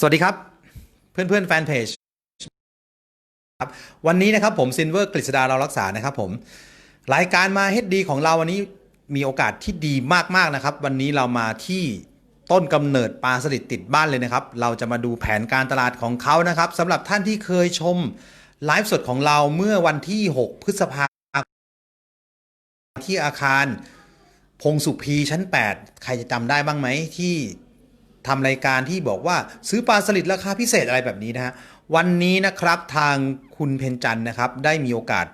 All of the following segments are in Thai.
สวัสดีครับ เพื่อนเพื่อนแฟนเพจครับวันนี้นะครับผมซินเวอร์กฤษดาเรารักษานะครับผม รายการมาเฮดดีของเราวันนี้มีโอกาสที่ดีมากๆนะครับ วันนี้เรามาที่ต้นกำเนิดปลาสลิดติดบ้านเลยนะครับ เราจะมาดูแผนการตลาดของเขานะครับสำหรับท่านที่เคยชมไลฟ์สดของเราเมื่อวันที่ 6 พฤษภาคมที่อาคาร พงสุพีชั้น 8 ใครจะจำได้บ้างไหมที่ ทำรายการที่บอกว่าซื้อปลาสลิดราคาพิเศษอะไรแบบนี้นะฮะวันนี้นะครับทางคุณเพนจันนะครับได้มีโอกาส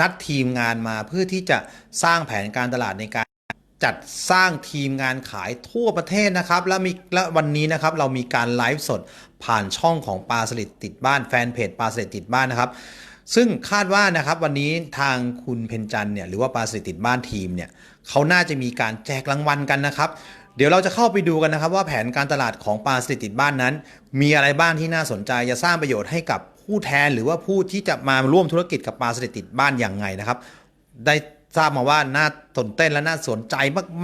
นัดทีมงานมาเพื่อที่จะสร้างแผนการตลาดในการจัดสร้างทีมงานขายทั่วประเทศนะครับ แล้วมีและวันนี้นะครับเรามีการไลฟ์สดผ่านช่องของปลาสลิดติดบ้านแฟนเพจปลาสลิดติดบ้านนะครับ ซึ่งคาดว่านะครับวันนี้ทางคุณเพนจันเนี่ยหรือว่าปลาสลิดติดบ้านทีมเนี่ยเขาน่าจะมีการแจกรางวัลกันนะครับ เดี๋ยวเราจะเข้าไปดูกันนะครับว่าแผนการตลาดของปลาสลิดติดบ้านนั้น มีอะไรบ้างที่น่าสนใจจะสร้างประโยชน์ให้กับผู้แทนหรือว่าผู้ที่จะมาร่วมธุรกิจกับปลาสลิดติดบ้านอย่างไงนะครับ ได้ทราบมาว่าน่าตื่นเต้นและน่าสนใจ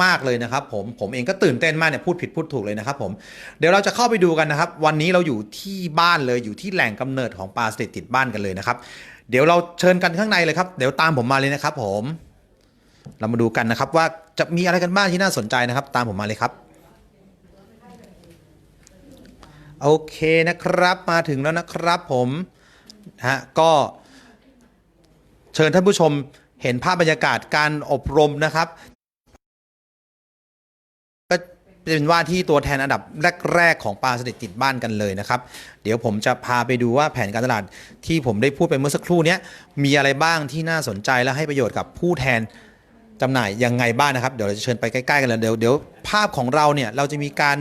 มากๆเลยนะครับ ผมผมเองก็ตื่นเต้นมากเนี่ยพูดผิดพูดถูกเลยนะครับ ผมเดี๋ยวเราจะเข้าไปดูกันนะครับ วันนี้เราอยู่ที่บ้านเลยอยู่ที่แหล่งกำเนิดของปลาสลิดติดบ้านกันเลยนะครับ เดี๋ยวเราเชิญกันข้างในเลยครับ เดี๋ยวตามผมมาเลยนะครับ ผม เรามาดูกันนะครับว่าจะมีอะไรกันบ้างที่น่าสนใจนะครับ ตามผมมาเลยครับโอเคนะครับมาถึงแล้วนะครับผมฮะก็เชิญท่านผู้ชมเห็นภาพบรรยากาศการอบรมนะครับ ก็เป็นว่าที่ตัวแทนอันดับแรก ๆ ของปลาสลิดติดบ้านกันเลยนะครับ เดี๋ยวผมจะพาไปดูว่าแผนการตลาดที่ผมได้พูดไปเมื่อสักครู่นี้มีอะไรบ้างที่น่าสนใจและให้ประโยชน์กับผู้แทน จำหน่ายยังไงบ้างนะครับ เดี๋ยวเราจะเชิญไปใกล้ๆกันเลยเดี๋ยวเดี๋ยวภาพของเราเนี่ยเราจะมีการ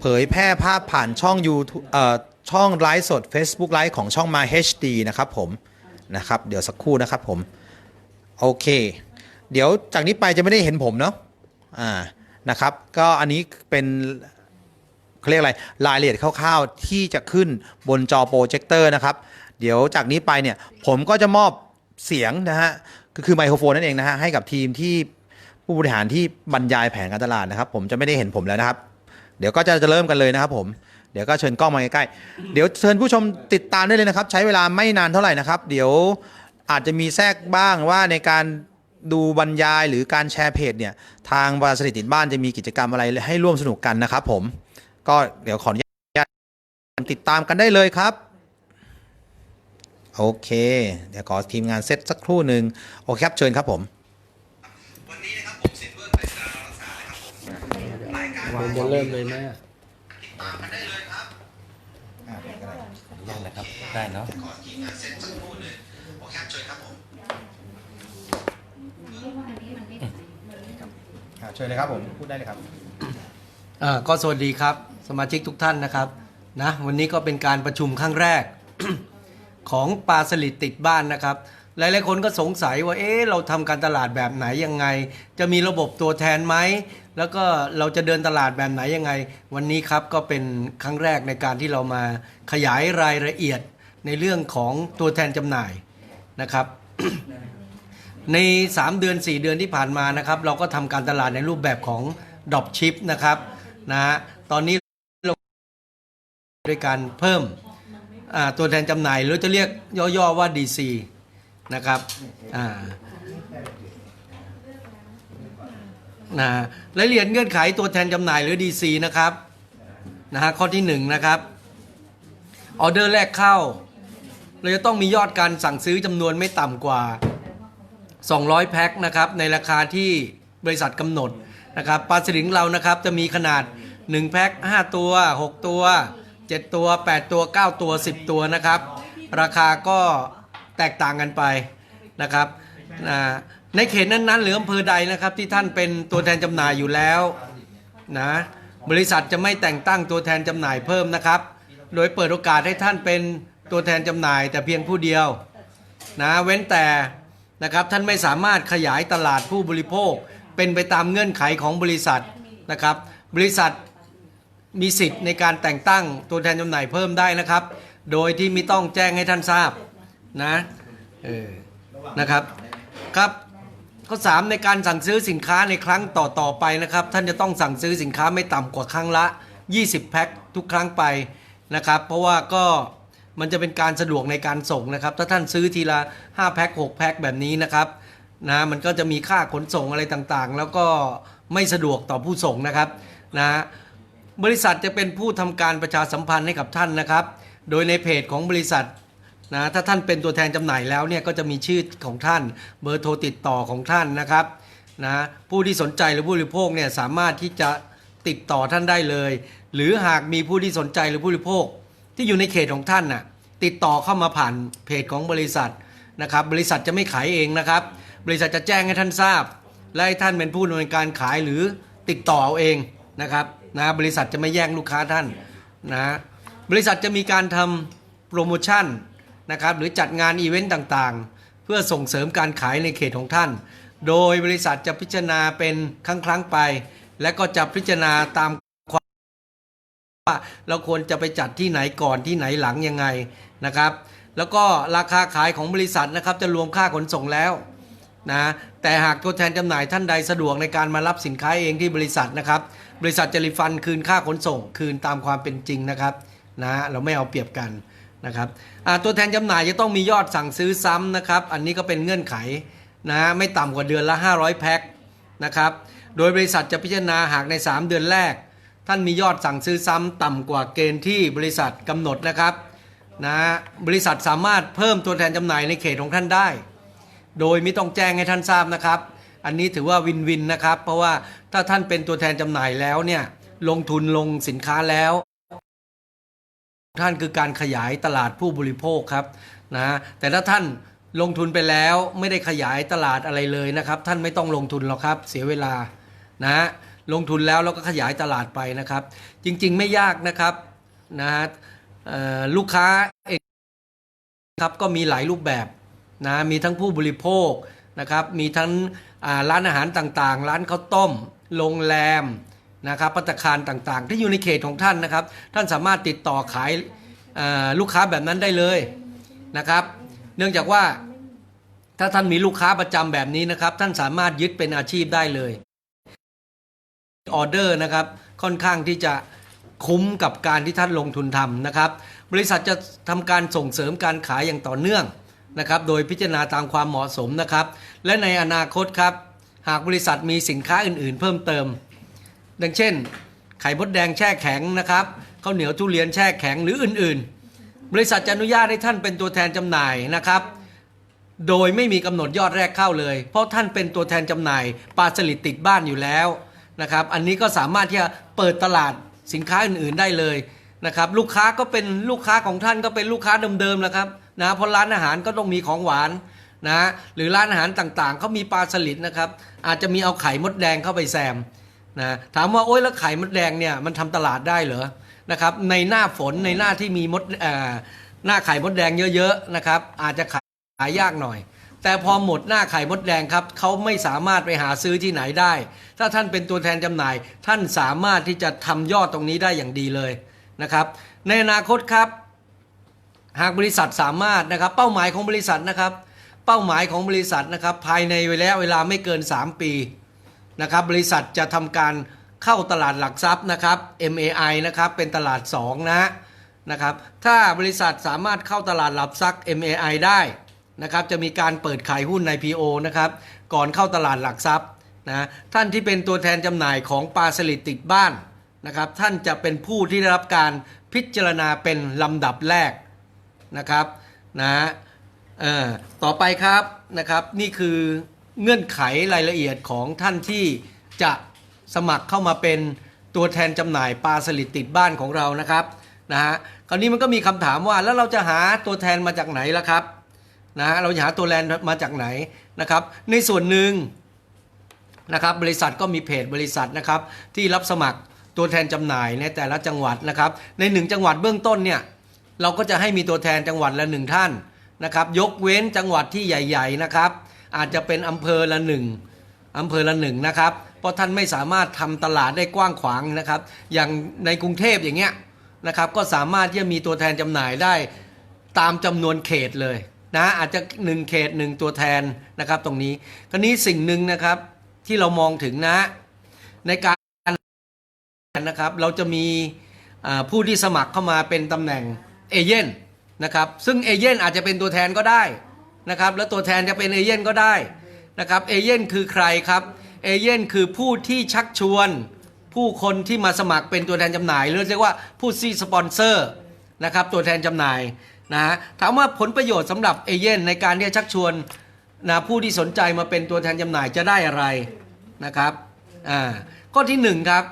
เผยแพร่ภาพผ่านช่อง YouTube เอ่อช่องไลฟ์สด Facebook ไลฟ์ของช่องมา HD นะครับผมนะครับ เดี๋ยวสักครู่นะครับผม โอเค เดี๋ยวจากนี้ไปจะไม่ได้เห็นผมเนาะอ่านะครับ ก็อันนี้เป็นเขาเรียกอะไรรายละเอียดคร่าวๆ ที่จะขึ้นบนจอโปรเจคเตอร์นะครับ เดี๋ยวจากนี้ไปเนี่ยผมก็จะมอบเสียงนะฮะ ก็คือไมโครโฟนนั่นเองนะฮะให้กับทีมที่ผู้บริหารที่บรรยายแผนการตลาดนะครับ ผมจะไม่ได้เห็นผมแล้วนะครับ เดี๋ยวก็จะจะเริ่มกันเลยนะครับผมเดี๋ยวก็เชิญกล้องมาใกล้ๆเดี๋ยวเชิญผู้ชมติดตามได้เลยนะครับ ใช้เวลาไม่นานเท่าไหร่นะครับ เดี๋ยวอาจจะมีแทรกบ้างว่าในการดูบรรยายหรือการแชร์เพจเนี่ย ทางบริษัทติดบ้านจะมีกิจกรรมอะไรให้ร่วมสนุกกันนะครับผมก็เดี๋ยวขออนุญาตติดตามกันได้เลยครับ โอเค เดี๋ยวขอทีมงานเซตสักครู่หนึ่งโอเคครับเชิญครับผม วันนี้นะครับผมสินเวิร์กไปรักษานะครับผมรายการมันจะเริ่มเลยไหมอะตามกันได้เลยครับอ่าเดี๋ยวก็ได้ได้นะครับ ได้เนาะขอทีมงานเซ็ตสักครู่หนึ่งโอเคครับเชิญครับผมอ่าเชิญเลยครับผมพูดได้เลยครับอ่าก็สวัสดีครับ สมาชิกทุกท่านนะครับนะวันนี้ก็เป็นการประชุมครั้งแรก ของปลาสลิดติดบ้านนะครับ หลายๆคนก็สงสัยว่าเอ๊ะเราทำการตลาดแบบไหนยังไง จะมีระบบตัวแทนไหม แล้วก็เราจะเดินตลาดแบบไหนยังไง วันนี้ครับก็เป็นครั้งแรกในการที่เรามาขยายรายละเอียดในเรื่องของตัวแทนจำหน่ายนะครับ ใน 3 เดือน 4 เดือนที่ผ่านมานะครับ เราก็ทำการตลาดในรูปแบบของดอปชิปนะครับนะตอนนี้เราด้วยการเพิ่ม ตัวแทนจำหน่ายหรือจะเรียกย่อๆว่า DC นะครับนะรายละเอียดเงื่อนไขตัวแทนจำหน่ายหรือ DC นะครับนะฮะข้อที่1นะครับออเดอร์แรกเข้า เราจะต้องมียอดการสั่งซื้อจำนวนไม่ต่ำกว่า 200 แพ็คนะครับในราคาที่บริษัทกำหนดนะครับปลาสลิดเรานะครับจะมีขนาด 1 แพ็ค5 ตัว 6 ตัว 7 ตัว 8 ตัว 9 ตัว 10 ตัวนะครับ ราคาก็แตกต่างกันไปนะครับในเขตนั้นๆ หรืออำเภอใดนะครับที่ท่านเป็นตัวแทนจำหน่ายอยู่แล้วนะบริษัทจะไม่แต่งตั้งตัวแทนจำหน่ายเพิ่มนะครับ โดยเปิดโอกาสให้ท่านเป็นตัวแทนจำหน่ายแต่เพียงผู้เดียวนะเว้นแต่นะครับท่านไม่สามารถขยายตลาดผู้บริโภคเป็นไปตามเงื่อนไขของบริษัทนะครับ บริษัท มีสิทธิ์ในการแต่งตั้งตัวแทนจำหน่ายเพิ่มได้นะครับ โดยที่ไม่ต้องแจ้งให้ท่านทราบนะเออนะครับครับข้อ3ในการสั่งซื้อสินค้าในครั้งต่อต่อไปนะครับ ท่านจะต้องสั่งซื้อสินค้าไม่ต่ำกว่าครั้งละ 20 แพ็คทุกครั้งไปนะครับ เพราะว่าก็มันจะเป็นการสะดวกในการส่งนะครับ ถ้าท่านซื้อทีละ 5 แพ็ค6แพ็คแบบนี้นะครับนะมันก็จะมีค่าขนส่งอะไรต่างๆ แล้วก็ไม่สะดวกต่อผู้ส่งนะครับนะ บริษัทจะเป็นผู้ทำการประชาสัมพันธ์ให้กับท่านนะครับ โดยในเพจของบริษัทนะถ้าท่านเป็นตัวแทนจำหน่ายแล้วเนี่ยก็จะมีชื่อของท่าน เบอร์โทรติดต่อของท่านนะครับนะผู้ที่สนใจหรือผู้บริโภคเนี่ยสามารถที่จะติดต่อท่านได้เลย หรือหากมีผู้ที่สนใจหรือผู้บริโภค ที่อยู่ในเขตของท่านน่ะติดต่อเข้ามาผ่านเพจของบริษัทนะครับบริษัทจะไม่ขายเองนะครับ บริษัทจะแจ้งให้ท่านทราบ และให้ท่านเป็นผู้ดำเนินการขายหรือติดต่อเอาเองนะครับ นะบริษัทจะไม่แย่งลูกค้าท่านนะบริษัทจะมีการทำโปรโมชั่นนะครับหรือจัดงานอีเวนต์ต่างๆ เพื่อส่งเสริมการขายในเขตของท่าน โดยบริษัทจะพิจารณาเป็นครั้งครั้งๆไป และก็จะพิจารณาตามความว่าเราควรจะไปจัดที่ไหนก่อนที่ไหนหลังยังไงนะครับแล้วก็ราคาขายของบริษัทนะครับจะรวมค่าขนส่งแล้วนะแต่หากตัวแทนจำหน่ายท่านใดสะดวกในการมารับสินค้าเองที่บริษัทนะครับ บริษัทจะรีฟันคืนค่าขนส่ง คืนตามความเป็นจริงนะครับนะเราไม่เอาเปรียบกันนะครับตัวแทนจำหน่ายจะต้องมียอดสั่งซื้อซ้ำนะครับ อันนี้ก็เป็นเงื่อนไขนะไม่ต่ำกว่าเดือนละ 500 แพ็คนะครับโดยบริษัทจะพิจารณาหากใน 3 เดือนแรก ท่านมียอดสั่งซื้อซ้ำต่ำกว่าเกณฑ์ที่บริษัทกำหนดนะครับนะบริษัทสามารถเพิ่มตัวแทนจำหน่ายในเขตของท่านได้ โดยไม่ต้องแจ้งให้ท่านทราบนะครับ อันนี้ถือว่าวินวินนะครับ เพราะว่าถ้าท่านเป็นตัวแทนจำหน่ายแล้วเนี่ยลงทุนลงสินค้าแล้ว ท่านคือการขยายตลาดผู้บริโภคครับนะแต่ถ้าท่านลงทุนไปแล้วไม่ได้ขยายตลาดอะไรเลยนะครับ ท่านไม่ต้องลงทุนหรอกครับ เสียเวลานะลงทุนแล้วเราก็ขยายตลาดไปนะครับ จริงๆไม่ยากนะครับนะฮะลูกค้าเองครับก็มีหลายรูปแบบนะมีทั้งผู้บริโภคนะครับ มีทั้ง ร้านอาหารต่างๆ ร้านข้าวต้ม โรงแรมนะครับปัตตาคารต่างๆ ที่อยู่ในเขตของท่านนะครับ ท่านสามารถติดต่อขายลูกค้าแบบนั้นได้เลยนะครับ เนื่องจากว่าถ้าท่านมีลูกค้าประจำแบบนี้นะครับ ท่านสามารถยึดเป็นอาชีพได้เลยออเดอร์นะครับค่อนข้างที่จะคุ้มกับการที่ท่านลงทุนทำนะครับ บริษัทจะทำการส่งเสริมการขายอย่างต่อเนื่อง นะครับโดยพิจารณาตามความเหมาะสมนะครับ และในอนาคตครับ หากบริษัทมีสินค้าอื่น ๆ เพิ่มเติม ดังเช่น ไข่มดแดงแช่แข็งนะครับข้าวเหนียวทุเรียนแช่แข็งหรืออื่น ๆ บริษัทจะอนุญาตให้ท่านเป็นตัวแทนจำหน่ายนะครับ โดยไม่มีกำหนดยอดแรกเข้าเลย เพราะท่านเป็นตัวแทนจำหน่ายปลาสลิดติดบ้านอยู่แล้วนะครับอันนี้ก็สามารถที่จะเปิดตลาดสินค้าอื่น ๆ ได้เลยนะครับลูกค้าก็เป็นลูกค้าของท่านก็เป็นลูกค้าเดิมๆแล้วครับ นะเพราะร้านอาหารก็ต้องมีของหวานนะหรือร้านอาหารต่างๆเขามีปลาสลิดนะครับ อาจจะมีเอาไข่มดแดงเข้าไปแซมนะถามว่าโอ๊ยแล้วไข่มดแดงเนี่ยมันทำตลาดได้เหรอนะครับในหน้าฝนในหน้าที่มีมดหน้าไข่มดแดงเยอะๆนะครับอาจจะขายยากหน่อย แต่พอหมดหน้าไข่มดแดงครับเขาไม่สามารถไปหาซื้อที่ไหนได้ ถ้าท่านเป็นตัวแทนจำหน่าย ท่านสามารถที่จะทำยอดตรงนี้ได้อย่างดีเลยนะครับในอนาคตครับ หากบริษัทสามารถนะครับเป้าหมายของบริษัทนะครับ เป้าหมายของบริษัทนะครับภายในระยะเวลาไม่เกิน 3 ปีนะครับบริษัทจะทำการเข้าตลาดหลักทรัพย์นะครับ MAI นะครับเป็นตลาด 2 นะนะครับถ้าบริษัทสามารถเข้าตลาดหลักทรัพย์ MAI ได้นะครับจะมีการเปิดขายหุ้นใน PO นะครับก่อนเข้าตลาดหลักทรัพย์นะท่านที่เป็นตัวแทนจำหน่ายของปลาสลิดติดบ้านนะครับท่านจะเป็นผู้ที่ได้รับการพิจารณาเป็นลำดับแรก นะครับนะเอ่อต่อไปครับนะครับนี่คือเงื่อนไขรายละเอียดของท่านที่จะสมัครเข้ามาเป็นตัวแทนจำหน่ายปลาสลิดติดบ้านของเรานะครับนะฮะคราวนี้มันก็มีคำถามว่าแล้วเราจะหาตัวแทนมาจากไหนล่ะครับนะฮะเราจะหาตัวแทนมาจากไหนนะครับ ในส่วนหนึ่งนะครับบริษัทก็มีเพจบริษัทนะครับที่รับสมัครตัวแทนจำหน่ายในแต่ละจังหวัดนะครับ ในหนึ่งจังหวัดเบื้องต้นเนี่ย เราก็จะให้มีตัวแทนจังหวัดละหนึ่งท่านนะครับ ยกเว้นจังหวัดที่ใหญ่ ๆนะครับ อาจจะเป็นอำเภอละหนึ่งอำเภอละหนึ่งนะครับ เพราะท่านไม่สามารถทำตลาดได้กว้างขวางนะครับ อย่างในกรุงเทพอย่างเงี้ยนะครับ ก็สามารถที่จะมีตัวแทนจำหน่ายได้ตามจำนวนเขตเลยนะอาจจะหนึ่งเขตหนึ่งตัวแทนนะครับ ตรงนี้คราวนี้สิ่งหนึ่งนะครับที่เรามองถึงนะ ในการนะครับ เราจะมีผู้ที่สมัครเข้ามาเป็นตำแหน่ง เอเย่นนะครับซึ่งเอเย่นอาจจะเป็นตัวแทนก็ได้นะครับแล้วตัวแทนจะเป็นเอเย่นก็ได้นะครับเอเย่นคือใครครับเอเย่นคือผู้ที่ชักชวน ผู้คนที่มาสมัครเป็นตัวแทนจำหน่ายหรือเรียกว่าผู้ซีสปอนเซอร์นะครับตัวแทนจำหน่ายนะฮะถามว่าผลประโยชน์สำหรับเอเย่นในการที่จะชักชวนนะผู้ที่สนใจมาเป็นตัวแทนจำหน่ายจะได้อะไรนะครับอ่าข้อที่หนึ่งครับ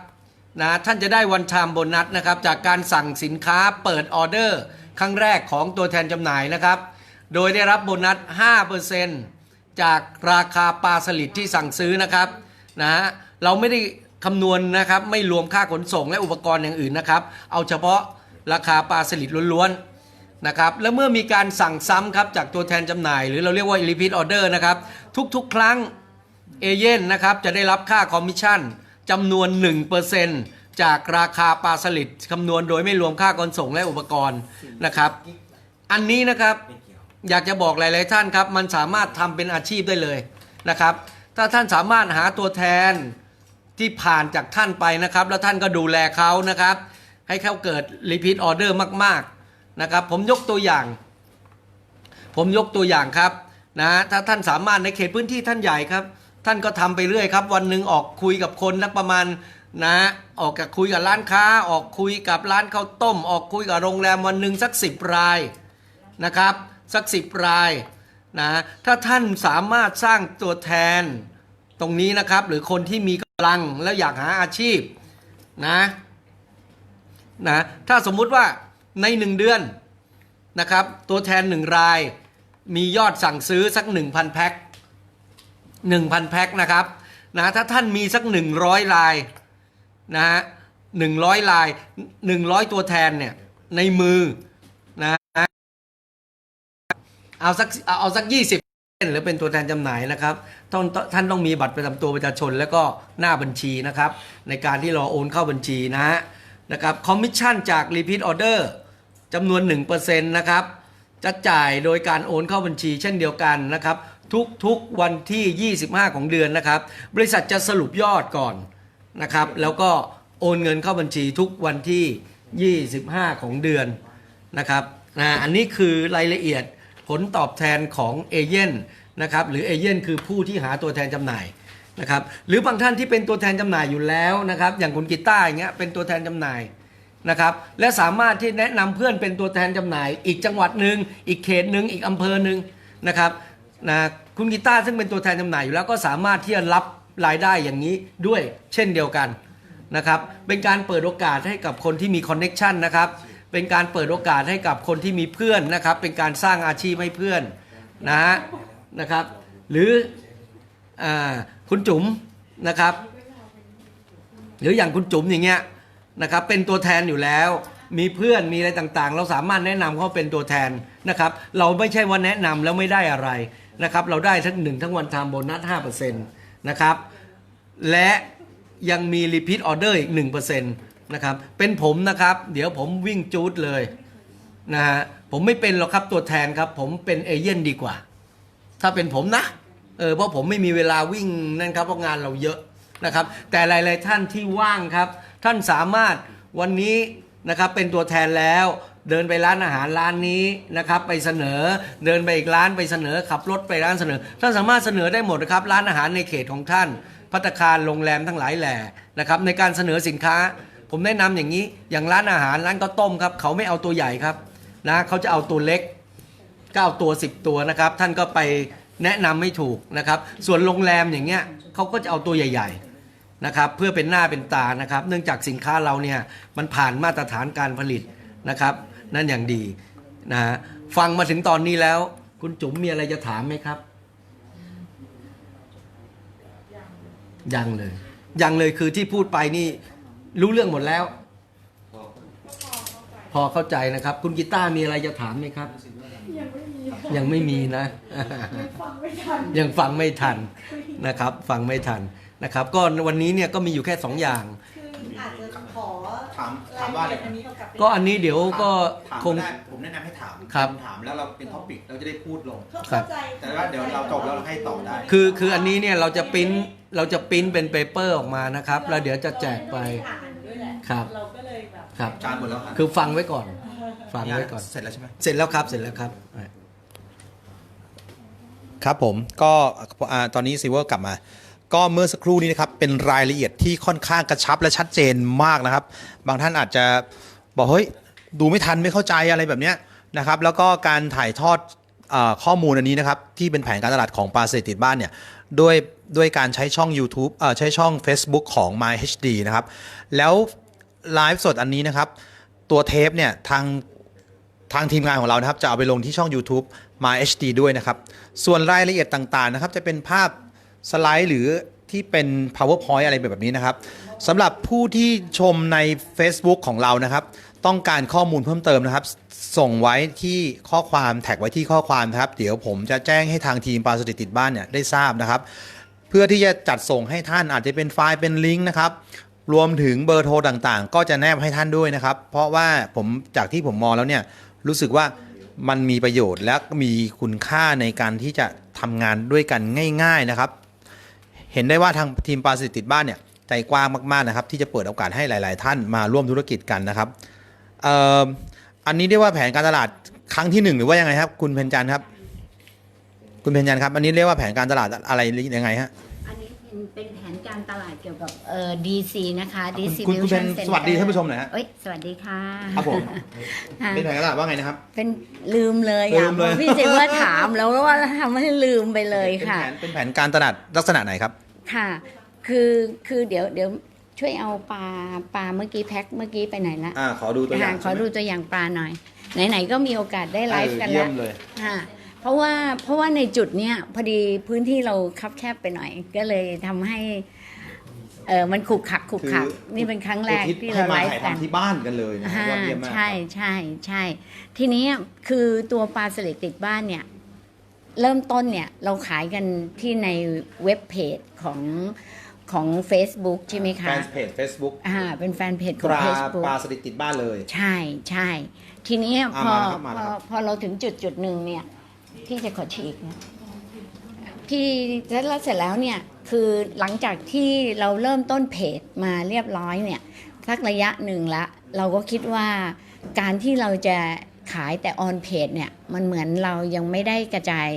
นะท่านจะได้วัน i ามโบนัสนะครับจากการสั่งสินค้าเปิดออเดอร์ ครั้งแรกของตัวแทนจำหน่ายนะครับ โดยได้รับโบนัส 5%จากราคาปลาสลิดที่สั่งซื้อนะครับนะฮะเราไม่ได้คำนวณนะครับไม่รวมค่าขนส่งและอุปกรณ์อย่างอื่นนะครับ เอาเฉพาะราคาปลาสลิดล้วนๆนะครับและเมื่อมีการสั่งซ้ำครับจากตัวแทนจำหน่าย หรือเราเรียกว่า repeat order นะครับทุกๆ ครั้งเอเย่นนะครับจะได้รับค่าคอมมิชชั่น จำนวน 1%จากราคาปลาสลิดคำนวณโดยไม่รวมค่าขนส่งและอุปกรณ์นะครับ อันนี้นะครับอยากจะบอกหลาย ๆ ท่านครับ มันสามารถทำเป็นอาชีพได้เลยนะครับ ถ้าท่านสามารถหาตัวแทนที่ผ่านจากท่านไปนะครับ แล้วท่านก็ดูแลเขานะครับ ให้เขาเกิดรีพีทออเดอร์มาก ๆ นะครับ ผมยกตัวอย่าง ผมยกตัวอย่างครับนะถ้าท่านสามารถในเขตพื้นที่ท่านใหญ่ครับ ท่านก็ทำไปเรื่อยครับ วันหนึ่งออกคุยกับคนนักประมาณนะออกกับคุยกับร้านค้า ออกคุยกับร้านข้าวต้ม ออกคุยกับโรงแรมวันหนึ่งสักสิบรายนะครับ สักสิบรายนะถ้าท่านสามารถสร้างตัวแทนตรงนี้นะครับ หรือคนที่มีกำลังแล้วอยากหาอาชีพนะนะถ้าสมมุติว่าในหนึ่งเดือนนะครับ ตัวแทนหนึ่งรายมียอดสั่งซื้อสัก 1,000 แพ็ค 1,000 แพ็คนะครับนะถ้าท่านมีสัก 100รายนะฮะ100ราย100ตัวแทนเนี่ยในมือนะเอาสักเอาสักยี่สิบหรือเป็นตัวแทนจำหน่ายนะครับท่านท่านต้องมีบัตรประจำตัวประชาชนแล้วก็หน้าบัญชีนะครับ ในการที่เราโอนเข้าบัญชีนะฮะนะครับคอมมิชชั่นจาก Repeat Order จำนวน 1%นะครับจะจ่ายโดยการโอนเข้าบัญชีเช่นเดียวกันนะครับ ทุกๆวันที่ 25 ของเดือนนะครับ บริษัทจะสรุปยอดก่อนนะครับ แล้วก็โอนเงินเข้าบัญชีทุกวันที่ 25 ของเดือนนะครับนะอันนี้คือรายละเอียดผลตอบแทนของเอเย่นนะครับหรือเอเย่นคือผู้ที่หาตัวแทนจำหน่ายนะครับหรือบางท่านที่เป็นตัวแทนจำหน่ายอยู่แล้วนะครับอย่างคุณกีตาร์อย่างเงี้ยเป็นตัวแทนจำหน่ายนะครับและสามารถที่แนะนำเพื่อนเป็นตัวแทนจำหน่าย อีกจังหวัดหนึ่งอีกเขตหนึ่งอีกอำเภอหนึ่งนะครับ นะคุณกีตาร์ซึ่งเป็นตัวแทนจำหน่ายอยู่แล้วก็สามารถที่จะรับรายได้อย่างนี้ด้วยเช่นเดียวกันนะครับเป็นการเปิดโอกาสให้กับคนที่มีคอนเน็ชันนะครับเป็นการเปิดโอกาสให้กับคนที่มีเพื่อนนะครับ เป็นการสร้างอาชีพให้เพื่อนนะฮะนะครับ หรืออคุณจุ๋มนะครับ หรืออย่างคุณจุ๋มอย่างเงี้ยนะครับเป็นตัวแทนอยู่แล้ว มีเพื่อนมีอะไรต่างๆ เราสามารถแนะนำเขาเป็นตัวแทนนะครับ เราไม่ใช่ว่าแนะนำแล้วไม่ได้อะไร นะครับเราได้ทั้งหนึ่งทั้งวันทามโบนัส5%นะครับและยังมี repeat order อีก1%นะครับเป็นผมนะครับ เดี๋ยวผมวิ่งจูดเลยนะฮะผมไม่เป็นหรอกครับตัวแทนครับ ผมเป็นเอเย่นดีกว่า ถ้าเป็นผมนะเออเพราะผมไม่มีเวลาวิ่งนั่นครับเพราะงานเราเยอะนะครับ แต่หลาย ๆ ท่านที่ว่างครับ ท่านสามารถวันนี้นะครับเป็นตัวแทนแล้ว เดินไปร้านอาหารร้านนี้นะครับไปเสนอเดินไปอีกร้านไปเสนอขับรถไปร้านเสนอท่านสามารถเสนอได้หมดนะครับร้านอาหารในเขตของท่านพัตคารโรงแรมทั้งหลายแหล่นะครับในการเสนอสินค้า ผมแนะนำอย่างนี้ อย่างร้านอาหารร้านข้าวต้มครับเขาไม่เอาตัวใหญ่ครับนะเขาจะเอาตัวเล็ก9ตัว 10 ตัวนะครับ ท่านก็ไปแนะนำไม่ถูกนะครับ ส่วนโรงแรมอย่างเงี้ยเขาก็จะเอาตัวใหญ่ ๆนะครับ เพื่อเป็นหน้าเป็นตานะครับ เนื่องจากสินค้าเราเนี่ยมันผ่านมาตรฐานการผลิตนะครับ นั่นอย่างดีนะฮะฟังมาถึงตอนนี้แล้ว คุณจุ๋มมีอะไรจะถามไหมครับ ยังเลย ยังเลยคือที่พูดไปนี่รู้เรื่องหมดแล้ว พอเข้าใจนะครับ คุณกีตาร์มีอะไรจะถามไหมครับ ยังไม่มีค่ะยังไม่มีนะ ยังฟังไม่ทันยังฟังไม่ทันนะครับ ฟังไม่ทันนะครับ ก็วันนี้เนี่ยก็มีอยู่แค่สองอย่าง คืออาจจะ ขอถามถามว่ารยละเอียดอันนี้เรากลับไปก็อันนี้เดี๋ยวก็ถามคง ได้ผมแนะนำให้ถามครับ ถามแล้วเราเป็นท็อปิกเราจะได้พูดลงครัเข้าบใจแต่ว่าเดี๋ยวเราจบแล้วเราให้ต่อได้ คือคืออันนี้เนี่ยเราจะปริ้นเราจะปริ้นเป็นเปเปอร์ออกมานะครับ แล้วเดี๋ยวจะแจกไป เราม่ด้อ่านด้วยแหละครับ เราก็เลยแบบ ครับ จานหมดแล้วครับคือฟังไว้ก่อน ฟังไว้ก่อน เสร็จแล้วใช่ไหม เสร็จแล้วครับ เสร็จแล้วครับ ครับผมก็อ่าตอนนี้ซีเวอร์กลับมา ก็เมื่อสักครู่นี้นะครับเป็นรายละเอียดที่ค่อนข้างกระชับและชัดเจนมากนะครับ บางท่านอาจจะบอกเฮ้ยดูไม่ทันไม่เข้าใจอะไรแบบเนี้ยนะครับ แล้วก็การถ่ายทอดอข้อมูลอันนี้นะครับที่เป็นแผนการตลาดของปลาเศรษฐติดบ้านเนี่ยด้วยด้วยการใช้ช่อง YouTube อใช้ช่อง Facebook ของ My HD นะครับ แล้วไลฟ์สดอันนี้นะครับ ตัวเทปเนี่ยทางทางทีมงานของเรานะครับ จะเอาไปลงที่ช่อง YouTube มา HD ด้วยนะครับ ส่วนรายละเอียดต่างๆนะครับ จะเป็นภาพ สไลด์หรือที่เป็น PowerPoint อะไรแบบนี้นะครับสำหรับผู้ที่ชมใน Facebook ของเรานะครับ ต้องการข้อมูลเพิ่มเติมนะครับ ส่งไว้ที่ข้อความแท็กไว้ที่ข้อความนะครับ เดี๋ยวผมจะแจ้งให้ทางทีมปลาสถิตติดบ้านเนี่ยได้ทราบนะครับ เพื่อที่จะจัดส่งให้ท่านอาจจะเป็นไฟล์เป็นลิงก์นะครับรวมถึงเบอร์โทรต่างๆ ก็จะแนบให้ท่านด้วยนะครับ เพราะว่าผมจากที่ผมมองแล้วเนี่ยรู้สึกว่ามันมีประโยชน์และมีคุณค่าในการที่จะทำงานด้วยกันง่าย ๆนะครับ เห็นได้ว่าทางทีมปลาสิตติดบ้านเนี่ยใจกว้างมากๆนะครับ ที่จะเปิดโอกาสให้หลาย ๆ ท่านมาร่วมธุรกิจกันนะครับเอ่ออันนี้เรียกว่าแผนการตลาดครั้งที่หนึ่งหรือว่ายังไงครับ คุณเพนจันทร์ครับ คุณเพนจันทร์ครับ อันนี้เรียกว่าแผนการตลาดอะไรยังไงฮะ เป็นเป็นแผนการตลาดเกี่ยวกับเอ่อ DC นะคะ คุณ DC คุณคุณเป็น Center สวัสดีท่านผู้ชมหน่อยฮะ เอ้ยสวัสดีค่ะครับผมค่ะเป็นแผนการตลาดว่าไงนะครับ เป็นลืมเลยลือะมเลยพอพี่เจว่าถามแล้วว่าทำให้ลืมไปเลยเป็นค่ะแผนเป็นแผนการตลาดลักษณะไหนครับ ค่ะ คือคือเดี๋ยวเดี๋ยวช่วยเอาปลาปลาเมื่อกี้แพ็คเมื่อกี้ไปไหนละอ่าขอดูตัวอย่างค่ะขอดูตัวอย่างปลาหน่อย ไหนๆก็มีโอกาสได้ไลฟ์กันเออเยี่แล้ยวมเลย ค่ะ เพราะว่าเพราะว่าในจุดเนี้ยพอดีพื้นที่เราคับแคบไปหน่อย ก็เลยทำให้เออมันขลุกขักขลุกขักคือนี่เป็นครั้งแรกอุทิศที่ให้เรามาไลฟ์ถ่ายกัน ทำที่บ้านกันเลยนะอ่ายอดเยี่ยมมากใช่ใช่ใช่ ทีนี้คือตัวปลาสลิดติดบ้านเนี่ย เริ่มต้นเนี่ย เราขายกันที่ในเว็บเพจของของ Facebook ใช่ไหมแฟคะนเพจ Facebook อ่าเป็นแฟนเพจขปองลา Facebook ปลาสลิดติดบ้านเลย ใช่ใช่ ทีนี้อะพอมาแล้วครับมาพแล้วอครับ พอเราถึงจุดจุดหนึ่งเนี่ย พี่จะขอฉีกนะพี่แล้วเสร็จแล้วเนี่ยคือหลังจากที่เราเริ่มต้นเพจมาเรียบร้อยเนี่ยสักระยะหนึ่งละเราก็คิดว่าการที่เราจะขายแต่ออนเพจเนี่ยมันเหมือนเรายังไม่ได้กระจาย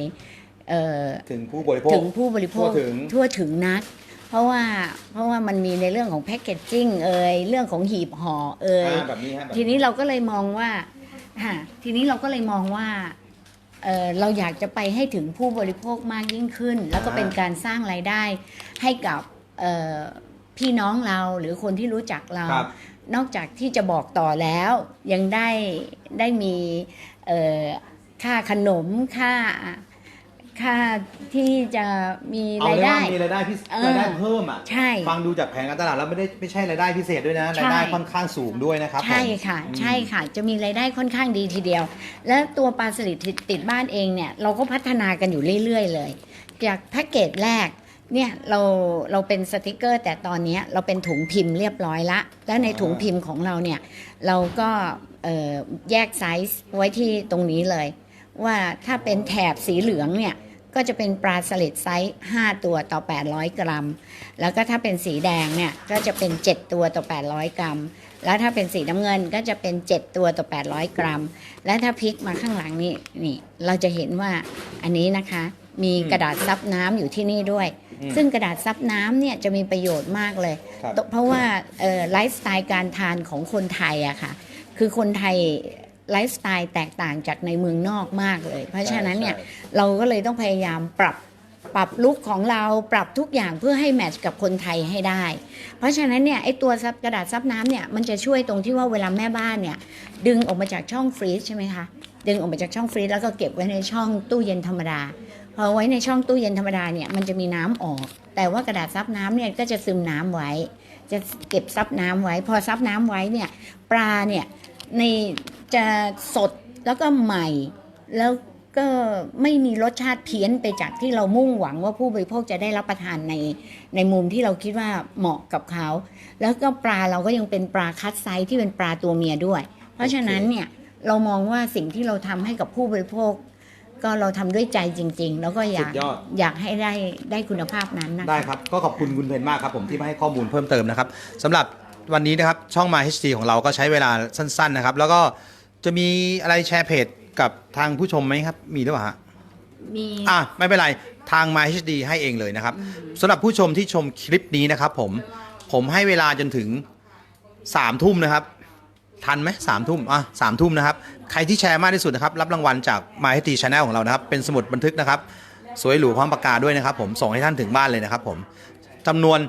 เอ่อถึงผู้บริโภคถึงผู้บริโภคทั่วถึงทั่วถึงนัก เพราะว่าเพราะว่ามันมีในเรื่องของแพคเกจจิ้งเอ่ยเรื่องของหีบห่อเอ่ยอ่าแบบนี้ฮะแบบทีนี้เราก็เลยมองว่าฮะทีนี้เราก็เลยมองว่า เอ่อเราอยากจะไปให้ถึงผู้บริโภคมากยิ่งขึ้น แล้วก็เป็นการสร้างรายได้ให้กับเอ่อพี่น้องเราหรือคนที่รู้จักเราครับนอกจากที่จะบอกต่อแล้ว ยังได้ได้มีเอ่อค่าขนมค่า ค่าที่จะมีเอารายเรียกได้ ว่ามีรายได้พิเศษเออรายได้เพิ่มอะใช่ฟังดูจากแผนการตลาดแล้วไม่ได้ไม่ใช่รายได้พิเศษด้วยนะใช่ รายได้ค่อนข้างสูงด้วยนะครับใช่ผมค่ะ อืม ใช่ค่ะ จะมีรายได้ค่อนข้างดีทีเดียว และตัวปลาสลิดติดบ้านเองเนี่ย เราก็พัฒนากันอยู่เรื่อยๆเลย จากแพ็กเกจแรกเนี่ยเราเราเป็นสติกเกอร์ แต่ตอนเนี้ยเราเป็นถุงพิมพ์เรียบร้อยละ และในถุงพิมพ์ของเราเนี่ย เราก็เอ่อแยกไซส์ไว้ที่ตรงนี้เลย ว่าถ้าเป็นแถบสีเหลืองเนี่ยก็จะเป็นปลาสลิดไซส์ 5 ตัวต่อ 800 กรัม แล้วก็ถ้าเป็นสีแดงเนี่ยก็จะเป็น 7 ตัวต่อ 800 กรัม แล้วถ้าเป็นสีน้ำเงินก็จะเป็น 7 ตัวต่อ 800 กรัม และถ้าพลิกมาข้างหลังนี่นี่ เราจะเห็นว่าอันนี้นะคะ มีกระดาษซับน้ำอยู่ที่นี่ด้วยอืมซึ่งกระดาษซับน้ำเนี่ยจะมีประโยชน์มากเลยครับเพราะว่าเอ่อไลฟ์สไตล์การทานของคนไทยอะค่ะ คือคนไทย ไลฟ์สไตล์แตกต่างจากในเมืองนอกมากเลย เพราะฉะนั้นเนี่ยใช่เราก็เลยต้องพยายามปรับปรับลุคของเราปรับทุกอย่างเพื่อให้แมทช์กับคนไทยให้ได้ เพราะฉะนั้นเนี่ยไอตัวซับกระดาษซับน้ำเนี่ยมันจะช่วยตรงที่ว่าเวลาแม่บ้านเนี่ยดึงออกมาจากช่องฟรีซใช่ไหมคะดึงออกมาจากช่องฟรีซแล้วก็เก็บไว้ในช่องตู้เย็นธรรมดาพอไว้ในช่องตู้เย็นธรรมดาเนี่ยมันจะมีน้ำออก แต่ว่ากระดาษซับน้ำเนี่ยก็จะซึมน้ำไว้ จะเก็บซับน้ำไว้ พอซับน้ำไว้เนี่ยปลาเนี่ยในจะสดแล้วก็ใหม่ แล้วก็ไม่มีรสชาติเพี้ยนไปจากที่เรามุ่งหวังว่าผู้บริโภคจะได้รับประทานในในมุมที่เราคิดว่าเหมาะกับเขา แล้วก็ปลาเราก็ยังเป็นปลาคัดไซส์ที่เป็นปลาตัวเมียด้วย เพราะฉะนั้นเนี่ยเรามองว่าสิ่งที่เราทำให้กับผู้บริโภค ก็เราทำด้วยใจจริง ๆ แล้วก็อยากสุดยอดอยากให้ได้ได้คุณภาพนั้นนะคะได้ครับ ก็ขอบคุณคุณเพนมากครับผมที่มาให้ข้อมูลเพิ่มเติมนะครับสำหรับ วันนี้นะครับช่องมา HD ของเราก็ใช้เวลาสั้น ๆ นะครับ แล้วก็จะมีอะไรแชร์เพจกับทางผู้ชมไหมครับ มีหรือเปล่าฮะ มี อะไม่เป็นไร ทาง My HD ให้เองเลยนะครับสำหรับผู้ชมที่ชมคลิปนี้นะครับ ผมผมให้เวลาจนถึง3ามทุ่มนะครับ ทันไหมสามทุ่มอะสามทุ่มนะครับ ใครที่แชร์มากที่สุดนะครับ รับรางวัลจาก My HD Channel ของเรานะครับ เป็นสมุดบันทึกนะครับ สวยหรูพร้อมปากกาด้วยนะครับ ผมส่งให้ท่านถึงบ้านเลยนะครับ ผมจำนวน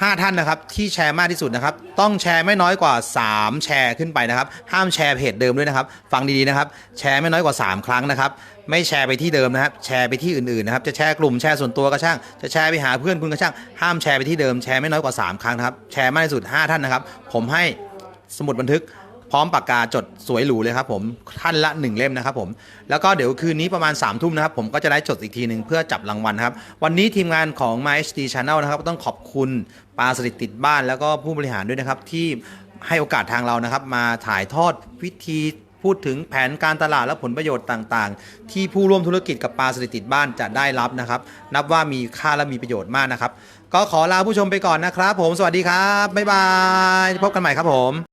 5 ท่านนะครับที่แชร์มากที่สุดนะครับ ต้องแชร์ไม่น้อยกว่า 3 แชร์ขึ้นไปนะครับ ห้ามแชร์เพจเดิมด้วยนะครับ ฟังดีๆนะครับ แชร์ไม่น้อยกว่า 3 ครั้งนะครับ ไม่แชร์ไปที่เดิมนะครับ แชร์ไปที่อื่นๆนะครับ จะแชร์กลุ่มแชร์ส่วนตัวก็ช่าง จะแชร์ไปหาเพื่อนคุณก็ช่าง ห้ามแชร์ไปที่เดิม แชร์ไม่น้อยกว่า 3 ครั้งนะครับ แชร์มากที่สุด 5 ท่านนะครับ ผมให้สมุดบันทึก พร้อมปากกาจดสวยหรูเลยครับผมท่านละ 1 เล่มนะครับผมแล้วก็เดี๋ยวคืนนี้ประมาณ3ามทุ่มนะครับผมก็จะได้จดอีกทีหนึ่งเพื่อจับรางวัลครับ วันนี้ทีมงานของ My HD Channel นะครับต้องขอบคุณปลาสลิดติดบ้าน แล้วก็ผู้บริหารด้วยนะครับที่ให้โอกาสทางเรานะครับ มาถ่ายทอดวิธีพูดถึงแผนการตลาดและผลประโยชน์ต่างๆ ที่ผู้ร่วมธุรกิจกับปลาสลิดติดบ้านจะได้รับนะครับ นับว่ามีค่าและมีประโยชน์มากนะครับ ก็ขอลาผู้ชมไปก่อนนะครับ ผมสวัสดีครับบ๊ายบายพบกันใหม่ครับผม